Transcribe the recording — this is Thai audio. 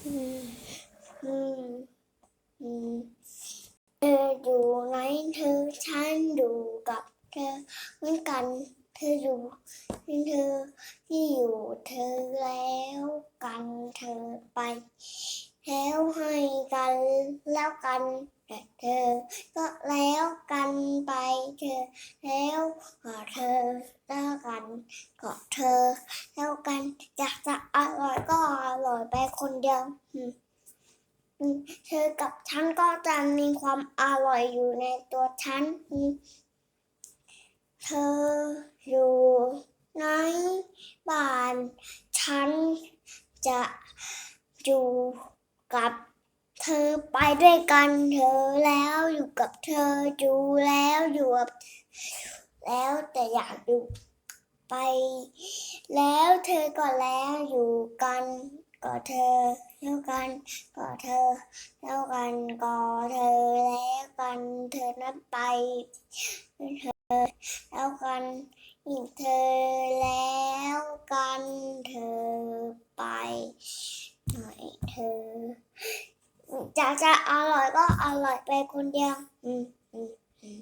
เธออยู่ไหนเธอฉันอยู่กับเธอเหมือนกัน เธออยู่เธอที่อยู่เธอแล้วกันเธอไป แล้วให้กันแล้วกันแต่เธอ ก็แล้วกันไปเธอ แล้วก็เธอแล้วกันก็เธอ แล้วกันอยากจะอร่อยก็ เดียวเธอกับฉันก็จะมีความอร่อยอยู่ในตัวฉันเธออยู่ไหนบ้าน ฉันจะอยู่กับเธอไปด้วยกันเธอแล้วอยู่กับเธออยู่แล้วอยู่กับแล้วแต่อยากอยู่ไป แล้วเธอก็แล้วอยู่กัน ก็เธอแล้วกันก็เธอแล้วกันก็เธอแล้วกันเธอนั้นไปเธอแล้วกันอีกเธอแล้วกันเธอไปหน่อยเธออยากจะอร่อยก็อร่อยไปคนเดียวอืมอืมอืม